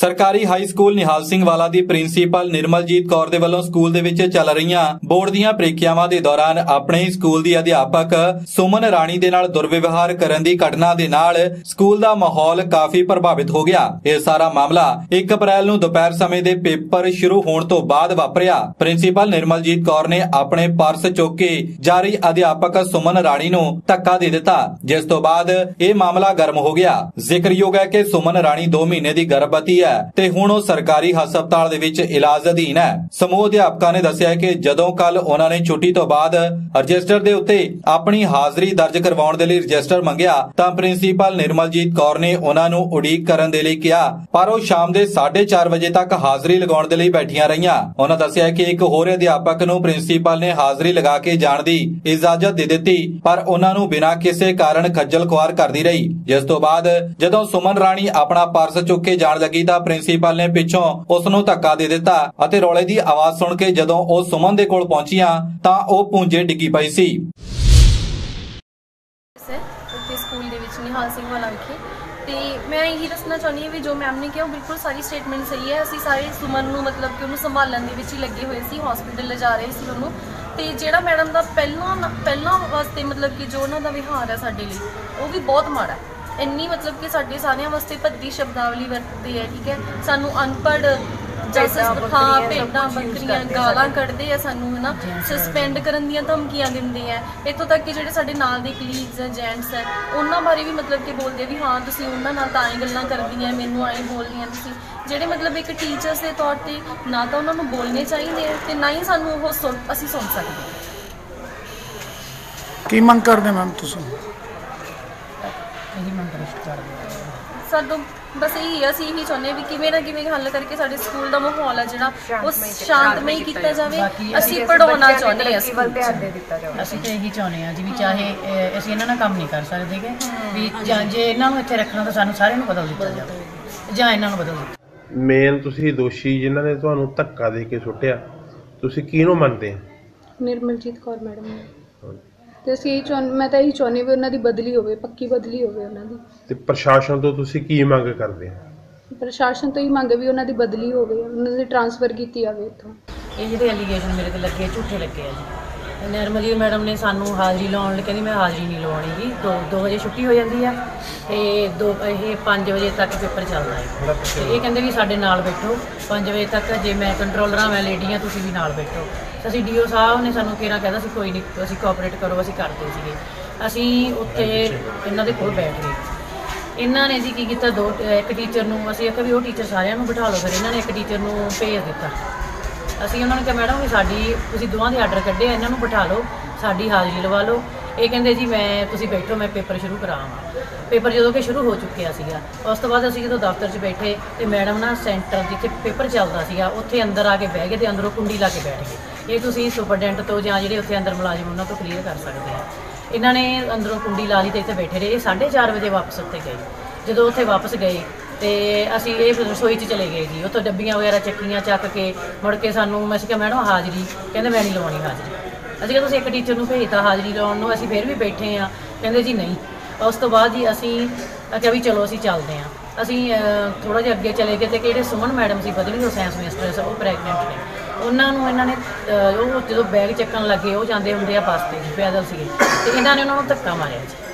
ਸਰਕਾਰੀ high school Nihal Singh ਵਾਲਾ ਦੀ principal Nirmaljit Kaur ਦੇ ਵੱਲੋਂ ਸਕੂਲ ਦੇ ਵਿੱਚ ਚੱਲ ਰਹੀਆਂ ਬੋਰਡ ਦੀਆਂ ਪ੍ਰੀਖਿਆਵਾਂ ਦੇ ਦੌਰਾਨ ਆਪਣੇ ਹੀ ਸਕੂਲ ਦੀ ਅਧਿਆਪਕ ਸੁਮਨ ਰਾਣੀ ਦੇ ਨਾਲ ਦੁਰਵਿਵਹਾਰ ਕਰਨ ਦੀ ਘਟਨਾ ਦੇ ਨਾਲ ਸਕੂਲ ਦਾ ਮਾਹੌਲ ਕਾਫੀ ਪ੍ਰਭਾਵਿਤ ਹੋ ਗਿਆ। ਇਹ ਸਾਰਾ ਮਾਮਲਾ 1 ਅਪ੍ਰੈਲ ਨੂੰ ਦੁਪਹਿਰ ਸਮੇਂ ਦੇ ਪੇਪਰ ਸ਼ੁਰੂ ਹੋਣ ਤੋਂ ਬਾਅਦ ਵਾਪਰਿਆ। ਪ੍ਰਿੰਸੀਪਲ ਨਿਰਮਲਜੀਤ ਕੌਰ ਨੇ ਆਪਣੇ ਪਰਸ ਚੁੱਕ ਕੇ ਜਾਰੀ ਅਧਿਆਪਕ ਸੁਮਨ ਰਾਣੀ ਨੂੰ ਧੱਕਾ ਦੇ ਦਿੱਤਾ, ਜਿਸ ਤੋਂ ਬਾਅਦ ਇਹ ਮਾਮਲਾ ਗਰਮ ਹੋ ਗਿਆ। ਜ਼ਿਕਰਯੋਗ ਹੈ ਕਿ ਸੁਮਨ ਰਾਣੀ 2 ਮਹੀਨੇ ਦੀ ਗਰਭਵਤੀ ਹੈ। ਤੇ ਹੁਣ ਉਹ ਸਰਕਾਰੀ ਹਸਪਤਾਲ ਦੇ ਵਿੱਚ ਇਲਾਜ ਅਧੀਨ ਹੈ। ਸਮੂਹ ਅਧਿਆਪਕਾਂ ਨੇ ਦੱਸਿਆ ਕਿ ਜਦੋਂ ਕੱਲ ਉਹਨਾਂ ਨੇ ਛੁੱਟੀ ਤੋਂ ਬਾਅਦ ਰਜਿਸਟਰ ਦੇ ਉੱਤੇ ਆਪਣੀ ਹਾਜ਼ਰੀ ਦਰਜ ਕਰਵਾਉਣ ਦੇ ਲਈ ਰਜਿਸਟਰ ਮੰਗਿਆ, ਤਾਂ ਪ੍ਰਿੰਸੀਪਲ ਨਿਰਮਲਜੀਤ ਕੌਰ ਨੇ ਉਹਨਾਂ ਨੂੰ ਉਡੀਕ ਕਰਨ ਦੇ ਲਈ ਕਿਹਾ, ਪਰ ਉਹ ਸ਼ਾਮ ਦੇ 4:30 ਵਜੇ ਤੱਕ ਹਾਜ਼ਰੀ ਲਗਾਉਣ ਦੇ ਲਈ ਬੈਠੀਆਂ ਰਹੀਆਂ। ਉਹਨਾਂ ਦੱਸਿਆ ਕਿ ਇੱਕ ਹੋਰ ਅਧਿਆਪਕ ਨੂੰ ਪ੍ਰਿੰਸੀਪਲ ਨੇ ਹਾਜ਼ਰੀ ਲਗਾ ਕੇ ਜਾਣ ਦੀ ਇਜਾਜ਼ਤ ਦੇ ਦਿੱਤੀ, ਪਰ ਉਹਨਾਂ ਨੂੰ ਬਿਨਾਂ ਕਿਸੇ ਕਾਰਨ ਖੱਜਲ ਖੁਆਰ ਕਰਦੀ ਰਹੀ। ਜਿਸ ਤੋਂ ਬਾਅਦ ਜਦੋਂ ਸੁਮਨ ਰਾਣੀ ਆਪਣਾ ਪਰਸ ਚੁੱਕ ਕੇ ਜਾਣ ਲੱਗੀ, ਤਾਂ ਪ੍ਰਿੰਸੀਪਲ ਨੇ ਪਿੱਛੋਂ ਉਸ ਨੂੰ ਧੱਕਾ ਦੇ ਦਿੱਤਾ ਅਤੇ ਰੌਲੇ ਦੀ ਆਵਾਜ਼ ਸੁਣ ਕੇ ਜਦੋਂ ਉਹ ਸੁਮਨ ਦੇ ਕੋਲ ਪਹੁੰਚੀਆਂ ਤਾਂ ਉਹ ਪੂੰਜੇ ਡਿੱਗੀ ਪਈ ਸੀ। ਸਕੂਲ ਦੇ ਵਿੱਚ ਨਿਹਾਲ ਸਿੰਘ ਵਾਲਾ ਵਿਖੇ। ਤੇ ਮੈਂ ਇਹੀ ਦੱਸਣਾ ਚਾਹੁੰਦੀ ਹਾਂ ਵੀ ਜੋ ਮੈਮ ਨੇ ਕਿਹਾ ਉਹ ਬਿਲਕੁਲ ਸਾਰੀ ਸਟੇਟਮੈਂਟ ਸਹੀ ਹੈ। ਅਸੀਂ ਸਾਰੇ ਸੁਮਨ ਨੂੰ ਮਤਲਬ ਕਿ ਉਹਨੂੰ ਸੰਭਾਲਣ ਦੇ ਵਿੱਚ ਹੀ ਲੱਗੇ ਹੋਏ ਸੀ ਹਸਪੀਟਲ ਲਿਜਾ ਰਹੇ ਸੀ ਉਹਨੂੰ। ਤੇ ਜਿਹੜਾ ਮੈਡਮ ਦਾ ਪਹਿਲਾਂ ਪਹਿਲਾਂ ਵਾਸਤੇ ਮਤਲਬ ਕਿ ਜੋ ਉਹਨਾਂ ਦਾ ਵਿਹਾਰ ਹੈ ਸਾਡੇ ਲਈ, ਉਹ ਵੀ ਬਹੁਤ ਮਾੜਾ ਹੈ। ਇੰਨੀ ਮਤਲਬ ਕਿ ਸਾਡੇ ਸਾਰਿਆਂ ਵਾਸਤੇ ਭੱਦੀ ਸ਼ਬਦਾਵਲੀ ਵਰਤਦੇ ਆ ਠੀਕ ਹੈ? ਸਾਨੂੰ ਅਨਪੜ੍ਹ ਜਸਸ ਹਾਂ ਭੇਡਾਂ ਬੱਕਰੀਆਂ ਗਾਲਾਂ ਕੱਢਦੇ ਆ ਸਾਨੂੰ ਹਨਾ? ਸਸਪੈਂਡ ਕਰਨ ਦੀਆਂ ਧਮਕੀਆਂ ਦਿੰਦੇ ਆ। ਇੱਥੋਂ ਤੱਕ ਕਿ ਜਿਹੜੇ ਸਾਡੇ ਨਾਲ ਦੇ ਕਲੀਗਸ ਆ ਜੈਂਟਸ ਆ ਉਹਨਾਂ ਬਾਰੇ ਵੀ ਮਤਲਬ ਕਿ ਬੋਲਦੇ ਆ ਵੀ ਹਾਂ ਤੁਸੀਂ ਉਹਨਾਂ ਨਾਲ ਤਾਂ ਐਂ ਗੱਲਾਂ ਕਰਦੀਆਂ ਮੈਨੂੰ ਐਂ ਬੋਲਦੀਆਂ ਤੁਸੀਂ। ਜਿਹੜੇ ਮਤਲਬ ਇੱਕ ਟੀਚਰਸ ਦੇ ਤੌਰ ਤੇ ਨਾ ਤਾਂ ਉਹਨਾਂ ਨੂੰ ਬੋਲਣੇ ਚਾਹੀਦੇ ਆ ਤੇ ਨਾ ਹੀ ਸਾਨੂੰ ਉਹ ਸੁਣ- ਅਸੀਂ ਸੁਣ ਸਕਦੇ ਕੀ ਮੰਗ ਕਰਦੇ ਮੈਮ ਤੁਸੀਂ? ਇਹੀ ਮੰਗ ਰਿਸ਼ਟ ਕਰਦੇ ਆ ਸਾਨੂੰ ਬਸ ਇਹੀ ਆ, ਅਸੀਂ ਇਹੀ ਚਾਹੁੰਦੇ ਹਾਂ ਵੀ ਕਿਵੇਂ ਨਾ ਕਿਵੇਂ ਹੱਲ ਕਰਕੇ ਸਾਡੇ ਸਕੂਲ ਦਾ ਮਾਹੌਲ ਆ ਜਿਹੜਾ ਉਹ ਸ਼ਾਂਤਮਈ ਕੀਤਾ ਜਾਵੇ। ਬਾਕੀ ਅਸੀਂ ਪੜਾਉਣਾ ਚਾਹੁੰਦੇ ਹਾਂ ਸਕੂਲ 'ਚ। ਅਸੀਂ ਤਾਂ ਇਹੀ ਚਾਹੁੰਦੇ ਆ ਜੀ ਵੀ ਚਾਹੇ ਅਹ, ਅਸੀਂ ਇਹਨਾਂ ਨਾਲ ਕੰਮ ਨਹੀਂ ਕਰ ਸਕਦੇਗੇ ਵੀ ਜਾਂ ਜੇ ਇਹਨਾਂ ਨੂੰ ਇੱਥੇ ਰੱਖਣਾ ਤਾਂ ਸਾਨੂੰ ਸਾਰਿਆਂ ਨੂੰ ਬਦਲ ਦਿੱਤਾ ਜਾਵੇ। ਜਾਂ ਇਹਨਾਂ ਨੂੰ ਬਦਲ ਦਿੱਤਾ ਮੇਨ ਤੁਸੀਂ ਦੋਸ਼ੀ ਜਿਨ੍ਹਾਂ ਨੇ ਤੁਹਾਨੂੰ ਧੱਕਾ ਦੇ ਕੇ ਸੁੱਟਿਆ ਤੁਸੀਂ ਕਿਹਨੂੰ ਮੰਨਦੇ ਆ ਨਿਰਮਲਜੀਤ ਕੌਰ ਮੈਡਮ ਨੇ। ਤੇ ਅਸੀਂ ਇਹ ਚਾਹੁੰ ਮੈਂ ਤਾਂ ਇਹੀ ਚਾਹੁੰਦੀ ਵੀ ਉਹਨਾਂ ਦੀ ਬਦਲੀ ਹੋਵੇ ਪੱਕੀ ਬਦਲੀ ਹੋਵੇ ਉਹਨਾਂ ਦੀ। ਤੇ ਪ੍ਰਸ਼ਾਸਨ ਤੋਂ ਤੁਸੀਂ ਕੀ ਮੰਗ ਕਰਦੇ ਆ ਪ੍ਰਸ਼ਾਸਨ ਤੋਂ ਹੀ ਮੰਗ ਵੀ ਉਹਨਾਂ ਦੀ ਬਦਲੀ ਹੋਵੇ ਉਹਨਾਂ ਦੀ ਟਰਾਂਸਫਰ ਕੀਤੀ ਜਾਵੇ ਇੱਥੋਂ। ਇਹ ਜਿਹੜੇ ਐਲੀਗੇਸ਼ਨ ਮੇਰੇ ਤੇ ਲੱਗੇ ਝੂਠੇ ਲੱਗੇ ਆ ਜੀ। ਨਰਮਲੀ ਮੈਡਮ ਨੇ ਸਾਨੂੰ ਹਾਜ਼ਰੀ ਲਾਉਣ ਲਈ ਕਹਿੰਦੀ ਮੈਂ ਹਾਜ਼ਰੀ ਨਹੀਂ ਲਵਾਉਣੀ ਜੀ। 2 2 ਵਜੇ ਛੁੱਟੀ ਹੋ ਜਾਂਦੀ ਆ ਤੇ 2 ਇਹ 5 ਵਜੇ ਤੱਕ ਪੇਪਰ ਚੱਲਦਾ ਹੈ। ਤੇ ਇਹ ਕਹਿੰਦੇ ਵੀ ਸਾਡੇ ਨਾਲ ਬੈਠੋ। 5 ਵਜੇ ਤੱਕ ਜੇ ਮੈਂ ਕੰਟਰੋਲਰ ਹਾਂ ਮੈਂ ਲੇਡੀ ਹਾਂ ਤੁਸੀਂ ਵੀ ਨਾਲ ਬੈਠੋ। ਅਸੀਂ ਡੀਓ ਸਾਹਿਬ ਨੇ ਸਾਨੂੰ ਕਿਹਾ ਕਹਿੰਦਾ ਸੀ ਕੋਈ ਨਹੀਂ ਅਸੀਂ ਕੋਆਪਰੇਟ ਕਰੋ ਅਸੀਂ ਕਰਦੇ ਸੀਗੇ। ਅਸੀਂ ਉੱਥੇ ਇਹਨਾਂ ਦੇ ਕੋਲ ਬੈਠ ਗਏ। ਇਹਨਾਂ ਨੇ ਜੀ ਕੀ ਕੀਤਾ ਦੋ ਇੱਕ ਟੀਚਰ ਨੂੰ ਅਸੀਂ ਆਖਿਆ ਵੀ ਉਹ ਟੀਚਰ ਸਾਰਿਆਂ ਨੂੰ ਬਿਠਾ ਲਓ ਫਿਰ ਇਹਨਾਂ ਨੇ ਇੱਕ ਟੀਚਰ ਨੂੰ ਭੇਜ ਦਿੱਤਾ। ਅਸੀਂ ਉਹਨਾਂ ਨੂੰ ਕਿਹਾ ਮੈਡਮ ਵੀ ਸਾਡੀ ਤੁਸੀਂ ਦੋਵਾਂ ਦੇ ਆਰਡਰ ਕੱਢੇ ਆ, ਇਹਨਾਂ ਨੂੰ ਬਿਠਾ ਲਓ ਸਾਡੀ ਹਾਜ਼ਰੀ ਲਵਾ ਲਓ। ਇਹ ਕਹਿੰਦੇ ਜੀ ਮੈਂ ਤੁਸੀਂ ਬੈਠੋ ਮੈਂ ਪੇਪਰ ਸ਼ੁਰੂ ਕਰਾਵਾਂ। ਪੇਪਰ ਜਦੋਂ ਕਿ ਸ਼ੁਰੂ ਹੋ ਚੁੱਕਿਆ ਸੀਗਾ ਉਸ ਤੋਂ ਬਾਅਦ ਅਸੀਂ ਜਦੋਂ ਦਫ਼ਤਰ 'ਚ ਬੈਠੇ ਤੇ ਮੈਡਮ ਨਾ ਸੈਂਟਰ ਜਿੱਥੇ ਪੇਪਰ ਚੱਲਦਾ ਸੀਗਾ ਉੱਥੇ ਅੰਦਰ ਆ ਕੇ ਬਹਿ ਗਏ ਤੇ ਅੰਦਰੋਂ ਕੁੰਡੀ ਲਾ ਕੇ ਬੈਠ ਗਏ। ਇਹ ਤੁਸੀਂ ਸੁਪਰਡੈਂਟ ਤੋਂ ਜਾਂ ਜਿਹੜੇ ਉੱਥੇ ਅੰਦਰ ਮੁਲਾਜ਼ਮ ਉਹਨਾਂ ਤੋਂ ਕਲੀਅਰ ਕਰ ਸਕਦੇ ਆ। ਇਹਨਾਂ ਨੇ ਅੰਦਰੋਂ ਕੁੰਡੀ ਲਾ ਲਈ ਤੇ ਇੱਥੇ ਬੈਠੇ ਰਹੇ। ਇਹ 4:30 ਵਜੇ ਵਾਪਸ ਉੱਥੇ ਗਏ। ਜਦੋਂ ਉੱਥੇ ਵਾਪਸ ਗਏ ਤੇ ਅਸੀਂ ਇਹ ਫਿਰ ਰਸੋਈ 'ਚ ਚਲੇ ਗਏ ਜੀ। ਉੱਥੋਂ ਡੱਬੀਆਂ ਵਗੈਰਾ ਚੱਕੀਆਂ ਚੱਕ ਕੇ ਮੁੜ ਕੇ ਸਾਨੂੰ ਮੈਂ ਕਿਹਾ ਮੈਡਮ ਹਾਜ਼ਰੀ। ਕਹਿੰਦੇ ਮੈਂ ਨਹੀਂ ਲਵਾਉਣੀ ਹਾਜ਼ਰੀ। ਅਸੀਂ ਕਿਹਾ ਤੁਸੀਂ ਇੱਕ ਟੀਚਰ ਨੂੰ ਭੇਜਤਾ ਹਾਜ਼ਰੀ ਲਾਉਣ ਨੂੰ ਅਸੀਂ ਫਿਰ ਵੀ ਬੈਠੇ ਆ। ਕਹਿੰਦੇ ਜੀ ਨਹੀਂ। ਉਸ ਤੋਂ ਬਾਅਦ ਜੀ ਅਸੀਂ ਕਿਹਾ ਵੀ ਚਲੋ ਅਸੀਂ ਚੱਲਦੇ ਆ। ਅਸੀਂ ਥੋੜਾ ਜਿਹਾ ਅੱਗੇ ਚਲੇ ਗਏ ਤੇ ਕਿਹੜੇ ਸੁਮਨ ਮੈਡਮ ਸੀ ਬਦਲੀ ਉਹ ਸਾਇੰਸ ਮਿਸਟਰਸ ਉਹ ਪ੍ਰੈਗਨੈਂਟ ਨੇ। ਉਹਨਾਂ ਨੂੰ ਇਹਨਾਂ ਨੇ ਉਹ ਜਦੋਂ ਬੈਗ ਚੱਕਣ ਲੱਗੇ ਉਹ ਜਾਂਦੇ ਹੁੰਦੇ ਆ ਬੱਸ ਤੇ ਜੀ, ਪੈਦਲ ਸੀਗੇ। ਤੇ ਇਹਨਾਂ ਨੇ ਉਹਨਾਂ ਨੂੰ ਧੱਕਾ ਮਾਰਿਆ ਜੀ।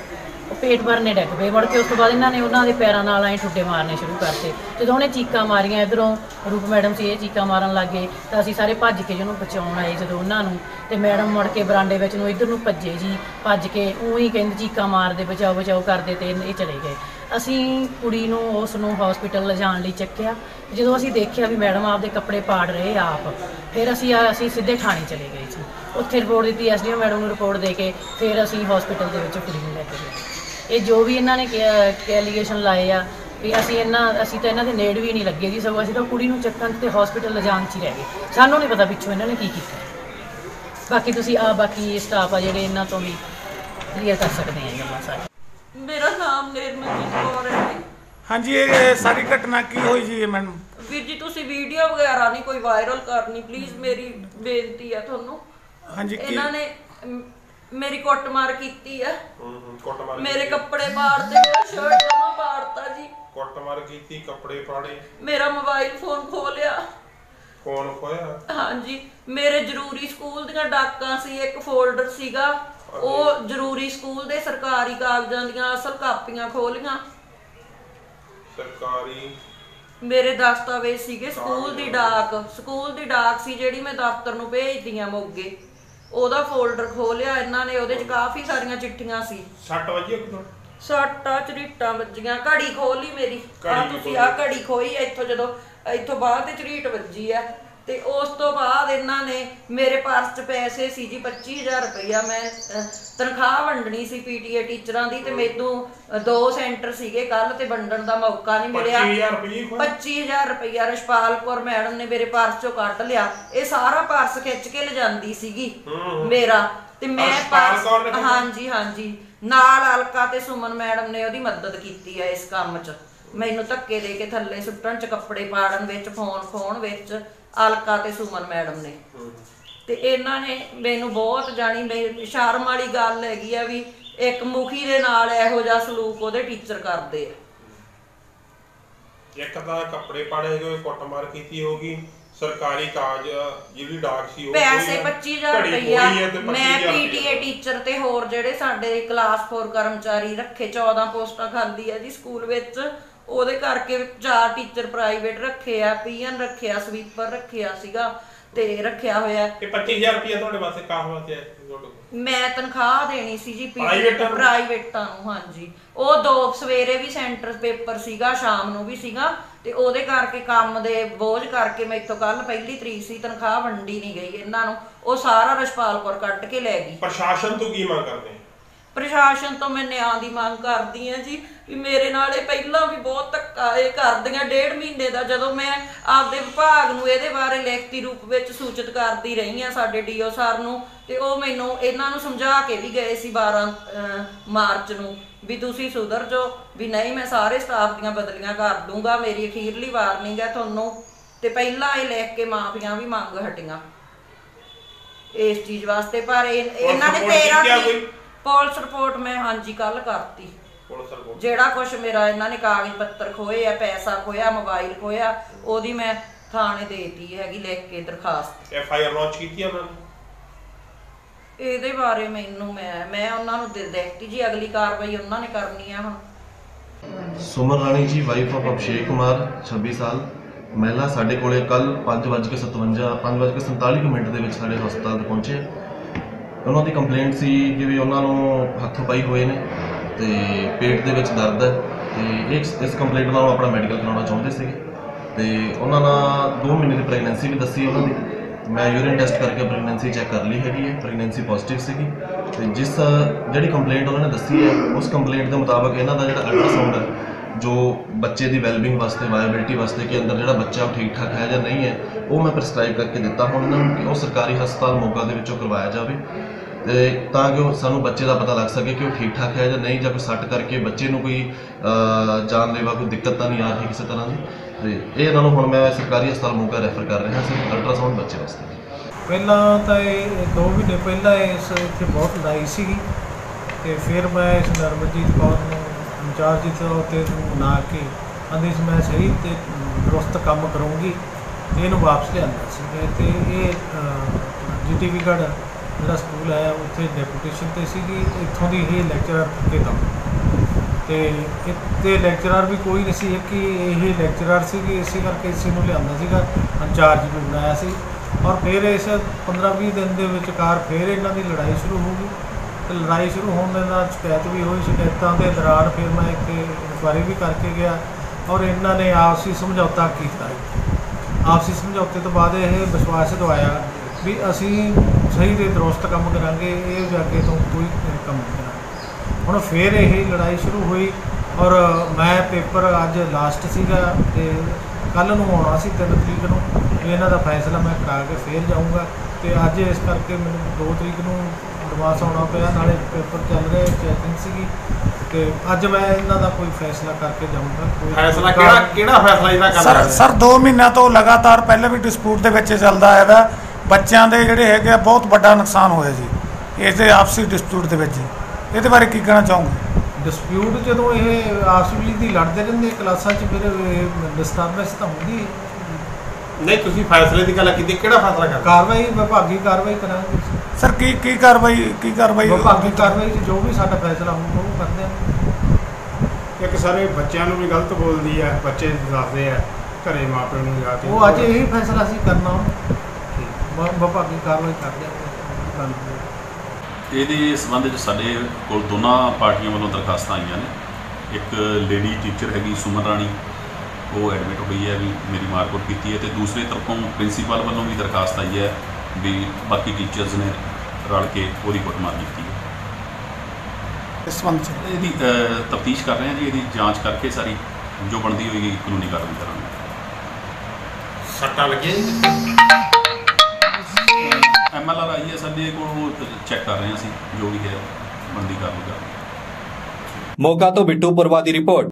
ਪੇਟ ਭਰਨੇ ਡਿੱਗ ਪਏ। ਵੜ ਕੇ ਉਸ ਤੋਂ ਬਾਅਦ ਇਹਨਾਂ ਨੇ ਉਹਨਾਂ ਦੇ ਪੈਰਾਂ ਨਾਲ ਐਂ ਠੁੱਡੇ ਮਾਰਨੇ ਸ਼ੁਰੂ ਕਰਤੇ। ਜਦੋਂ ਉਹਨੇ ਚੀਕਾਂ ਮਾਰੀਆਂ, ਇਧਰੋਂ ਰੂਪ ਮੈਡਮ ਸੀ ਇਹ ਚੀਕਾਂ ਮਾਰਨ ਲੱਗੇ ਤਾਂ ਅਸੀਂ ਸਾਰੇ ਭੱਜ ਕੇ ਜਿਹਨੂੰ ਬਚਾਉਣ ਆਏ ਜਦੋਂ ਉਹਨਾਂ ਨੂੰ। ਤੇ ਮੈਡਮ ਮੁੜ ਕੇ ਬਰਾਂਡੇ ਵਿੱਚ ਨੂੰ ਇਧਰ ਨੂੰ ਭੱਜੇ ਜੀ, ਭੱਜ ਕੇ ਉਹੀ ਕਹਿੰਦੇ ਚੀਕਾਂ ਮਾਰਦੇ, ਬਚਾਓ ਬਚਾਓ ਕਰਦੇ ਤੇ ਇਹ ਚਲੇ ਗਏ। ਅਸੀਂ ਕੁੜੀ ਨੂੰ ਉਸ ਨੂੰ ਹਸਪੀਟਲ ਲਿਜਾਣ ਲਈ ਚੱਕਿਆ। ਜਦੋਂ ਅਸੀਂ ਦੇਖਿਆ ਵੀ ਮੈਡਮ ਆਪਦੇ ਕੱਪੜੇ ਪਾੜ ਰਹੇ ਆਪ, ਫਿਰ ਅਸੀਂ ਅਸੀਂ ਸਿੱਧੇ ਥਾਣੇ ਚਲੇ ਗਏ ਸੀ ਉੱਥੇ ਰਿਪੋਰਟ ਦਿੱਤੀ ਐਸਡੀਓ ਮੈਡਮ ਨੂੰ ਰਿਪੋਰਟ ਦੇ ਕੇ, ਫਿਰ ਅਸੀਂ ਹਸਪੀਟਲ ਦੇ ਵਿੱਚ ਕੁੜੀ ਨੂੰ ਲੈ ਕੇ ਗਏ। ਇਹ ਜੋ ਵੀ ਇਹਨਾਂ ਨੇ ਐਲੀਗੇਸ਼ਨ ਲਾਏ ਆ ਵੀ ਅਸੀਂ ਇਹਨਾਂ ਅਸੀਂ ਤਾਂ ਇਹਨਾਂ ਦੇ ਨੇੜ ਵੀ ਨਹੀਂ ਲੱਗੇ ਜੀ ਸਗੋਂ ਅਸੀਂ ਤਾਂ ਕੁੜੀ ਨੂੰ ਚੱਕਣ ਤੇ ਹਸਪੀਟਲ ਲਿਜਾਣ 'ਚ ਹੀ ਰਹਿ ਗਏ। ਸਾਨੂੰ ਨਹੀਂ ਪਤਾ ਪਿੱਛੋਂ ਇਹਨਾਂ ਨੇ ਕੀ ਕੀਤਾ। ਬਾਕੀ ਤੁਸੀਂ ਆ ਬਾਕੀ ਸਟਾਫ ਆ ਜਿਹੜੇ ਇਹਨਾਂ ਤੋਂ ਵੀ ਕਲੀਅਰ ਕਰ ਸਕਦੇ ਆ ਗੱਲਾਂ ਸਾਰੀਆਂ ਮੇਰਾ ਨਾਮ ਨਿਰਮਲਜੀਤ ਕੌਰ ਹੈ ਜੀ। ਹਾਂਜੀ ਇਹ ਸਾਰੀ ਘਟਨਾ ਕੀ ਹੋਈ ਜੀ ਮੈਡਮ ਵੀਰ ਜੀ ਤੁਸੀਂ ਵੀਡੀਓ ਵਗੈਰਾ ਨਹੀਂ ਕੋਈ ਵਾਇਰਲ ਕਰਨੀ ਪਲੀਜ਼ ਮੇਰੀ ਬੇਨਤੀ ਹੈ ਤੁਹਾਨੂੰ। ਹਾਂਜੀ ਇਹਨਾਂ ਨੇ ਮੇਰੀ ਕੁੱਟਮਾਰ ਕੀਤੀ ਹੈ ਮੇਰੇ ਕੱਪੜੇ ਪਾੜਦੇ ਮੇਰਾ ਸ਼ਰਟ ਜਮਾ ਪਾੜਤਾ ਜੀ। ਕੁੱਟਮਾਰ ਕੀਤੀ ਕੱਪੜੇ ਪਾੜੇ। ਮੇਰਾ ਮੋਬਾਈਲ ਫੋਨ ਖੋ ਲਿਆ। ਫੋਨ ਖੋਇਆ? ਹਾਂਜੀ ਮੇਰੇ ਜ਼ਰੂਰੀ ਸਕੂਲ ਦੀਆਂ ਡਾਕਾਂ ਸੀ ਇੱਕ ਫੋਲਡਰ ਸੀਗਾ। ਉਹ ਜ਼ਰੂਰੀ ਸਕੂਲ ਦੇ ਸਰਕਾਰੀ ਕਾਗਜ਼ਾਂ ਦੀਆਂ ਅਸਲ ਕਾਪੀਆਂ ਖੋਲੀਆਂ ਸਰਕਾਰੀ? ਮੇਰੇ ਦਸਤਾਵੇਜ਼ ਸੀਗੇ ਸਕੂਲ ਦੀ ਡਾਕ। ਸਕੂਲ ਦੀ ਡਾਕ ਸੀ ਜਿਹੜੀ ਮੈਂ ਦਫ਼ਤਰ ਨੂੰ ਭੇਜਦੀ ਆ ਮੋਗੇ। ਉਹਦਾ ਫੋਲਡਰ ਖੋਲਿਆ ਇਹਨਾਂ ਨੇ ਉਹਦੇ 'ਚ ਕਾਫੀ ਸਾਰੀਆਂ ਚਿੱਠੀਆਂ ਸੀ। 6 ਵਜੇ ਕਿਦੋਂ ਸੱਟਾਂ ਝਰੀਟਾਂ ਵੱਜੀਆਂ ਘੜੀ ਖੋਲੀ ਮੇਰੀ। ਆ ਘੜੀ ਤੁਸੀਂ ਆ ਘੜੀ ਖੋਈ ਇੱਥੋਂ ਜਦੋਂ ਇੱਥੋਂ ਬਾਅਦ ਤੇ ਝਰੀਟ ਵੱਜੀ ਆ। ਤੇ ਉਸ ਤੋਂ ਬਾਅਦ ਇਹਨਾਂ ਨੇ ਮੇਰੇ ਪਰਸ 'ਚ ਪੈਸੇ ਸੀ ਜੀ 25000 ਰੁਪਇਆ ਮੈਂ ਤਨਖਾਹ ਵੰਡਣੀ ਸੀ ਪੀਟੀਏ ਟੀਚਰਾਂ ਦੀ ਤੇ ਮੈਨੂੰ ਦੋ ਸੈਂਟਰ ਸੀਗੇ ਕੱਲ ਤੇ ਵੰਡਣ ਦਾ ਮੌਕਾ ਨਹੀਂ ਮਿਲਿਆ। 25000 ਰੁਪਏ ਖੋਏ 25000 ਰੁਪਇਆ ਰਸ਼ਪਾਲ ਕੌਰ ਮੈਡਮ ਨੇ ਮੇਰੇ ਪਰਸ ਚੋਂ ਕੱਢ ਲਿਆ। ਇਹ ਸਾਰਾ ਪਰਸ ਖਿੱਚ ਕੇ ਲਿਜਾਂਦੀ ਸੀਗੀ ਮੇਰਾ। ਤੇ ਮੈਂ ਪਰਸ? ਹਾਂਜੀ ਹਾਂਜੀ। ਨਾਲ ਅਲਕਾ ਤੇ ਸੁਮਨ ਮੈਡਮ ਨੇ ਉਹਦੀ ਮਦਦ ਕੀਤੀ ਹੈ ਇਸ ਕੰਮ 'ਚ। ਮੈਨੂੰ ਧੱਕੇ ਦੇ ਕੇ ਥੱਲੇ ਸੁੱਟਣ 'ਚ ਕੱਪੜੇ ਪਾੜਨ ਵਿੱਚ ਫੋਨ ਖੋਣ ਵਿੱਚ। ਅਲਕਾ ਤੇ ਸੁਮਨ ਮੈਡਮ ਨੇ। ਤੇ ਇਹਨਾਂ ਨੇ ਮੈਨੂੰ ਬਹੁਤ ਜਾਣੀ ਸ਼ਰਮ ਵਾਲੀ ਗੱਲ ਹੈਗੀ ਆ ਵੀ ਇੱਕ ਮੁਖੀ ਦੇ ਨਾਲ ਇਹੋ ਜਿਹਾ ਸਲੂਕ ਉਹਦੇ ਟੀਚਰ ਕਰਦੇ ਆ। ਇੱਕ ਤਾਂ ਕੱਪੜੇ ਪਾੜੇ ਗਏ ਕੁੱਟਮਾਰ ਕੀਤੀ ਹੋਗੀ ਸਰਕਾਰੀ ਕਾਗਜ਼ ਜਿਹੜੀ ਡਾਕ ਸੀ ਉਹ ਪੈਸੇ ਖੋਈ ਆ। 25000 ਘੜੀ ਰੁਪਇਆ ਮੈਂ 25,000 ਪੀਟੀਏ ਟੀਚਰ ਤੇ ਹੋਰ ਜਿਹੜੇ ਸਾਡੇ ਕਲਾਸ 4 ਕਰਮਚਾਰੀ ਰੱਖੇ 14 ਪੋਸਟਾਂ ਖਾਲੀ ਆ ਜੀ ਸਕੂਲ ਵਿੱਚ। ਉਹਦੇ ਕਰਕੇ ਚਾਰ ਟੀਚਰ ਪ੍ਰਾਈਵੇਟ ਰੱਖੇ ਆ ਪੀਐਨ ਰੱਖਿਆ ਸਵੀਪਰ ਰੱਖਿਆ ਸੀਗਾ। ਤੇ ਰੱਖਿਆ ਹੋਇਆ ਇਹ 25000 ਰੁਪਏ ਤੁਹਾਡੇ ਵਾਸਤੇ ਕਾਹ ਵਾਸਤੇ ਤੁਹਾਡੇ ਕੋਲ? ਮੈਂ ਤਨਖਾਹ ਦੇਣੀ ਸੀ ਜੀ ਪ੍ਰਾਈਵੇਟਾਂ ਨੂੰ? ਪ੍ਰਾਈਵੇਟਾਂ ਨੂੰ ਹਾਂਜੀ ਉਹ ਦੋ ਸਵੇਰੇ ਵੀ ਸੈਂਟਰ ਪੇਪਰ ਸੀਗਾ ਸ਼ਾਮ ਨੂੰ ਵੀ ਸੀਗਾ ਤੇ ਉਹਦੇ ਕਰਕੇ ਕੰਮ ਦੇ ਬੋਝ ਕਰਕੇ ਮੈਥੋਂ ਕੱਲ ਪਹਿਲੀ ਤਰੀਕ ਸੀ ਤਨਖਾਹ ਵੰਡੀ ਨਹੀਂ ਗਈ ਇਹਨਾਂ ਨੂੰ ਉਹ ਸਾਰਾ ਰਸ਼ਪਾਲ ਕੌਰ ਕੱਢ ਕੇ ਲੈ ਗਈ ਪ੍ਰਸ਼ਾਸਨ ਤੋਂ ਕੀ ਮੰਗ ਕਰਦੇ ਆ? ਪ੍ਰਸ਼ਾਸਨ ਤੋਂ ਮੈਂ ਨਿਆਂ ਦੀ ਮੰਗ ਕਰਦੀ ਹਾਂ ਜੀ ਵੀ ਮੇਰੇ ਨਾਲ ਇਹ ਪਹਿਲਾਂ ਵੀ ਬਹੁਤ ਧੱਕਾ ਇਹ ਕਰਦੀਆਂ ਡੇਢ ਮਹੀਨੇ ਦਾ ਜਦੋਂ ਮੈਂ ਆਪਦੇ ਵਿਭਾਗ ਨੂੰ ਇਹਦੇ ਬਾਰੇ ਲਿਖਤੀ ਰੂਪ ਵਿੱਚ ਸੂਚਿਤ ਕਰਦੀ ਰਹੀ ਹਾਂ ਸਾਡੇ ਡੀਓ ਸਰ ਨੂੰ ਤੇ ਉਹ ਮੈਨੂੰ ਇਹਨਾਂ ਨੂੰ ਸਮਝਾ ਕੇ ਵੀ ਗਏ ਸੀ 12 ਅਹ, ਮਾਰਚ ਨੂੰ ਵੀ ਤੁਸੀਂ ਸੁਧਰ ਜਾਓ ਵੀ ਨਹੀਂ ਮੈਂ ਸਾਰੇ ਸਟਾਫ ਦੀਆਂ ਬਦਲੀਆਂ ਕਰ ਦੂੰਗਾ ਮੇਰੀ ਅਖੀਰਲੀ ਵਾਰਨਿੰਗ ਹੈ ਤੁਹਾਨੂੰ ਤੇ ਪਹਿਲਾਂ ਇਹ ਲਿਖ ਕੇ ਮਾਫੀਆਂ ਵੀ ਮੰਗ ਹਟੀਆਂ ਇਸ ਚੀਜ਼ ਵਾਸਤੇ ਪਰ ਇਹ- ਇਹਨਾਂ ਨੇ report 13 ਕੀਤੀ ਆ ਤਰੀਕ ਕੋਈ? ਪੁਲਿਸ ਰਿਪੋਰਟ ਮੈਂ ਹਾਂਜੀ ਕੱਲ ਕਰਤੀ ਪੁਲਿਸ ਰਿਪੋਰਟ ਜਿਹੜਾ ਕੁਝ ਮੇਰਾ ਇਹਨਾਂ ਨੇ ਕਾਗਜ਼ ਪੱਤਰ ਖੋਏ ਆ ਪੈਸਾ ਖੋਇਆ ਮੋਬਾਈਲ ਖੋਇਆ ਉਹਦੀ ਮੈਂ ਥਾਣੇ ਦੇਤੀ ਹੈਗੀ ਲਿਖ ਕੇ ਦਰਖਾਸਤ। ਐਫ ਆਈ ਆਰ ਲਾਂਚ ਕੀਤੀ ਆ ਨੇ? ਇਹਦੇ ਬਾਰੇ ਮੈਨੂੰ ਮੈਂ ਮੈਂ ਉਹਨਾਂ ਨੂੰ ਦੇ ਦਿੱਤੀ ਜੀ ਅਗਲੀ ਕਾਰਵਾਈ ਉਹਨਾਂ ਨੇ ਕਰਨੀ ਆ ਹੁਣ। ਸੁਮਨ ਰਾਣੀ ਜੀ ਵਾਈਫ ਆਫ ਅਭਿਸ਼ੇਕ ਕੁਮਾਰ 26 ਸਾਲ। ਮਹਿਲਾ ਸਾਡੇ ਕੋਲੇ ਕੱਲ 5:57 5:47 ਮਿੰਟ ਦੇ ਵਿੱਚ ਸਾਡੇ ਹਸਪਤਾਲ ਤੇ ਪਹੁੰਚੇ। ਉਹਨਾਂ ਦੀ ਕੰਪਲੇਂਟ ਸੀ ਕਿ ਵੀ ਉਹਨਾਂ ਨੂੰ ਹੱਥ ਪਾਈ ਹੋਏ ਨੇ। ਤੇ ਪੇਟ ਦੇ ਵਿੱਚ ਦਰਦ ਹੈ ਤੇ ਇਸ ਇਸ ਕੰਪਲੇਂਟ ਨਾਲ ਆਪਣਾ ਮੈਡੀਕਲ ਕਰਾਉਣਾ ਚਾਹੁੰਦੇ ਸੀਗੇ। ਤੇ ਉਹਨਾਂ ਨਾਲ 2 ਮਹੀਨੇ ਦੀ ਪ੍ਰੈਗਨੈਂਸੀ ਵੀ ਦੱਸੀ ਉਹਨਾਂ ਦੀ ਮੈਂ ਯੂਰਿਨ ਟੈਸਟ ਕਰਕੇ ਪ੍ਰੈਗਨੈਂਸੀ ਚੈੱਕ ਕਰ ਲਈ ਹੈਗੀ ਹੈ ਪ੍ਰੈਗਨੈਂਸੀ ਪੋਜ਼ਿਟਿਵ ਸੀਗੀ। ਤੇ ਜਿਸ ਜਿਹੜੀ ਕੰਪਲੇਂਟ ਉਹਨਾਂ ਨੇ ਦੱਸੀ ਹੈ, ਉਸ ਕੰਪਲੇਂਟ ਦੇ ਮੁਤਾਬਕ ਇਹਨਾਂ ਦਾ ਜਿਹੜਾ ਅਲਟਰਾਸਾਊਂਡ ਹੈ, ਜੋ ਬੱਚੇ ਦੀ ਵੈਲਬਿੰਗ ਵਾਸਤੇ ਵਾਇਬਿਲਿਟੀ ਵਾਸਤੇ ਕਿ ਅੰਦਰ ਜਿਹੜਾ ਬੱਚਾ ਉਹ ਠੀਕ ਠਾਕ ਹੈ ਜਾਂ ਨਹੀਂ ਹੈ, ਉਹ ਮੈਂ ਪ੍ਰਸਕ੍ਰਾਈਬ ਕਰਕੇ ਦਿੱਤਾ ਹੁਣ ਉਹਨਾਂ ਨੂੰ ਕਿ ਉਹ ਸਰਕਾਰੀ ਹਸਪਤਾਲ ਮੋਗਾ ਦੇ ਵਿੱਚੋਂ ਕਰਵਾਇਆ ਜਾਵੇ। ਤੇ ਤਾਂ ਕਿ ਉਹ ਸਾਨੂੰ ਬੱਚੇ ਦਾ ਪਤਾ ਲੱਗ ਸਕੇ ਕਿ ਉਹ ਠੀਕ ਠਾਕ ਹੈ ਜਾਂ ਨਹੀਂ ਜਾਂ ਕੋਈ ਸੱਟ ਕਰਕੇ ਬੱਚੇ ਨੂੰ ਕੋਈ ਅਹ, ਜਾਨਲੇਵਾ ਕੋਈ ਦਿੱਕਤ ਤਾਂ ਨਹੀਂ ਆ ਰਹੀ ਕਿਸੇ ਤਰ੍ਹਾਂ ਦੀ। ਤੇ ਇਹ ਇਹਨਾਂ ਨੂੰ ਹੁਣ ਮੈਂ ਸਰਕਾਰੀ ਹਸਪਤਾਲ ਮੋਗਾ ਰੈਫਰ ਕਰ ਰਿਹਾ ਸੀ ਅਲਟਰਾਸਾਊਂਡ ਬੱਚੇ ਵਾਸਤੇ। ਪਹਿਲਾਂ ਤਾਂ ਇਹ ਦੋ ਮਹੀਨੇ ਪਹਿਲਾਂ ਇਸ ਇੱਥੇ ਬਹੁਤ ਲੜਾਈ ਸੀਗੀ। ਤੇ ਫਿਰ ਮੈਂ ਇਸ ਨਰਮਜੀਤ ਕੌਰ ਨੂੰ ਇੰਚਾਰਜ ਦੇ ਤੌਰ ਤੇ ਬਣਾ ਕੇ ਕਹਿੰਦੇ ਸੀ ਮੈਂ ਸਹੀ ਤੇ ਦਰੁਸਤ ਕੰਮ ਕਰੂੰਗੀ। ਇਹਨੂੰ ਵਾਪਸ ਲਿਆਂਦਾ ਸੀ। ਤੇ ਇਹ ਜੀਟੀਵੀ ਗੜ ਜਿਹੜਾ ਸਕੂਲ ਹੈ, ਉੱਥੇ ਡੈਪੂਟੇਸ਼ਨ ਤੇ ਸੀਗੀ, ਇੱਥੋਂ ਦੀ ਇਹ ਲੈਕਚਰਰ ਕੇ ਤਾਂ। ਤੇ ਇੱਥੇ ਲੈਕਚਰਰ ਵੀ ਕੋਈ ਨਹੀਂ ਸੀ, ਇੱਕ ਹੀ ਇਹ ਲੈਕਚਰਰ ਸੀਗੀ, ਇਸੇ ਕਰਕੇ ਇਸੇ ਨੂੰ ਲਿਆਂਦਾ ਸੀਗਾ, ਇੰਚਾਰਜ ਨੂੰ ਬਣਾਇਆ ਸੀ। ਔਰ ਫਿਰ ਇਸ 15-20 ਦਿਨ ਦੇ ਵਿਚਕਾਰ ਫਿਰ ਇਹਨਾਂ ਦੀ ਲੜਾਈ ਸ਼ੁਰੂ ਹੋ ਗਈ। ਤੇ ਲੜਾਈ ਸ਼ੁਰੂ ਹੋਣ ਦੇ ਨਾਲ ਸ਼ਿਕਾਇਤ ਵੀ ਹੋਈ, ਸ਼ਿਕਾਇਤਾਂ ਦੇ ਦੌਰਾਨ ਫਿਰ ਮੈਂ ਇੱਕ ਇਨਕੁਆਇਰੀ ਵੀ ਕਰਕੇ ਗਿਆ ਔਰ ਇਹਨਾਂ ਨੇ ਆਪਸੀ ਸਮਝੌਤਾ ਕੀਤਾ। ਆਪਸੀ ਸਮਝੌਤੇ ਤੋਂ ਬਾਅਦ ਇਹ ਵਿਸ਼ਵਾਸ ਦਿਵਾਇਆ ਵੀ ਅਸੀਂ ਸਹੀ ਤੇ ਦਰੁਸਤ ਕੰਮ ਕਰਾਂਗੇ ਇਹ ਵੀ ਅੱਗੇ ਤੋਂ ਕੋਈ ਕੰਮ ਨਹੀਂ ਕਰਾਂਗੇ। ਹੁਣ ਫਿਰ ਇਹ ਲੜਾਈ ਸ਼ੁਰੂ ਹੋਈ ਔਰ ਮੈਂ ਪੇਪਰ ਅੱਜ ਲਾਸਟ ਸੀਗਾ ਤੇ ਕੱਲ ਨੂੰ ਆਉਣਾ ਸੀ 3 ਤਰੀਕ ਨੂੰ ਇਹਨਾਂ ਦਾ ਫੈਸਲਾ ਮੈਂ ਕਰਾ ਕੇ ਫੇਰ ਜਾਊਂਗਾ। ਤੇ ਅੱਜ ਇਸ ਕਰਕੇ ਮੈਨੂੰ 2 ਤਰੀਕ ਨੂੰ ਐਡਵਾਂਸ ਆਉਣਾ ਪਿਆ ਨਾਲੇ ਪੇਪਰ ਚੱਲ ਰਿਹਾ ਚੈਕਿੰਗ ਸੀਗੀ। ਤੇ ਅੱਜ ਮੈਂ ਇਹਨਾਂ ਦਾ ਕੋਈ ਫੈਸਲਾ ਕਰਕੇ ਜਾਊਂਗਾ ਕੋਈ ਫੈਸਲਾ ਕਿਹੜਾ ਕਿਹੜਾ ਫੈਸਲਾ ਇਹਦਾ ਕਰਨਾ ਸਰ ਹੈ? ਸਰ 2 ਮਹੀਨਿਆਂ ਤੋਂ ਲਗਾਤਾਰ ਪਹਿਲੇ ਵੀ ਡਿਸਪਿਊਟ ਦੇ ਵਿੱਚ ਚੱਲਦਾ ਆਇਆ ਵਾ। ਬੱਚਿਆਂ ਦੇ ਜਿਹੜੇ ਹੈਗੇ ਆ ਬਹੁਤ ਵੱਡਾ ਨੁਕਸਾਨ ਹੋਇਆ ਜੀ। ਇਸ ਦੇ ਆਪਸੀ ਡਿਸਪਿਊਟ ਦੇ ਵਿੱਚ ਜੀ। ਇਹਦੇ ਬਾਰੇ ਕੀ ਕਹਿਣਾ ਚਾਹੋਗੇ? ਡਿਸਪਿਊਟ ਜਦੋਂ ਇਹ ਆਪਸ ਵਿੱਚ ਦੀ ਲੜਦੇ ਰਹਿੰਦੇ ਕਲਾਸਾਂ 'ਚ ਫਿਰ ਡਿਸਟਰਬੈਂਸ ਤਾਂ ਹੁੰਦੀ ਹੈ। ਨਹੀਂ ਤੁਸੀਂ ਫੈਸਲੇ ਦੀ ਗੱਲ ਕੀਤੀ ਕਿਹੜਾ ਫੈਸਲਾ ਕਰਨਾ? ਕਾਰਵਾਈ ਵਿਭਾਗੀ ਕਾਰਵਾਈ ਕਰਾਂਗੇ। ਸਰ ਕੀ ਕੀ ਕਾਰਵਾਈ ਕੀ ਕਾਰਵਾਈ ਵਿਭਾਗੀ ਕਾਰਵਾਈ 'ਚ ਜੋ ਵੀ ਸਾਡਾ ਫੈਸਲਾ ਹੋਊਗਾ ਉਹ ਕਰਦੇ ਹਾਂ। ਇੱਕ ਸਾਰੇ ਬੱਚਿਆਂ ਨੂੰ ਵੀ ਗਲਤ ਬੋਲਦੀ ਹੈ ਬੱਚੇ ਦੱਸਦੇ ਆ ਘਰੇ ਮਾਪਿਆਂ ਨੂੰ ਜਾ ਕੇ। ਉਹ ਅੱਜ ਇਹੀ ਫੈਸਲਾ ਅਸੀਂ ਕਰਨਾ। ਵ- ਵਿਭਾਗੀ ਕਾਰਵਾਈ ਕਰਦੇ ਹਾਂ ਗੱਲ ਇਹਦੇ ਸੰਬੰਧ ਵਿੱਚ ਸਾਡੇ ਕੋਲ ਦੋਨਾਂ ਪਾਰਟੀਆਂ ਵੱਲੋਂ ਦਰਖਾਸਤਾਂ ਆਈਆਂ ਨੇ। ਇੱਕ ਲੇਡੀ ਟੀਚਰ ਹੈਗੀ ਸੁਮਨ ਰਾਣੀ ਉਹ ਐਡਮਿਟ ਹੋਈ ਹੈ ਵੀ ਮੇਰੀ ਮਾਰਕੁੱਟ ਕੀਤੀ ਹੈ ਤੇ ਦੂਸਰੇ ਤਰਫੋਂ ਪ੍ਰਿੰਸੀਪਲ ਵੱਲੋਂ ਵੀ ਦਰਖਾਸਤ ਆਈ ਹੈ ਵੀ ਬਾਕੀ ਟੀਚਰਸ ਨੇ ਰਲ ਕੇ ਉਹਦੀ ਕੁੱਟਮਾਰ ਕੀਤੀ ਹੈ। ਇਸ ਸੰਬੰਧ ਚ? ਇਹਦੀ ਤਫਤੀਸ਼ ਕਰ ਰਹੇ ਹਾਂ ਜੀ ਇਹਦੀ ਜਾਂਚ ਕਰਕੇ ਸਾਰੀ ਜੋ ਬਣਦੀ ਹੋਏਗੀ ਕਾਨੂੰਨੀ ਕਾਰਵਾਈ ਕਰਾਂਗੇ। ਸੱਟਾਂ ਲੱਗੀਆਂ ਐਮਐਲਆਰ ਆਈ ਹੈ, ਸਾਡੇ ਕੋਲ ਉਹ ਚੈੱਕ ਕਰ ਰਹੇ ਹਾਂ ਅਸੀਂ, ਜੋ ਵੀ ਹੈ ਬਣਦੀ ਕਾਰਵਾਈ ਕਰਾਂਗੇ ਮੋਗਾ ਤੋਂ ਬਿੱਟੂ ਪੁਰਵਾ ਦੀ ਰਿਪੋਰਟ।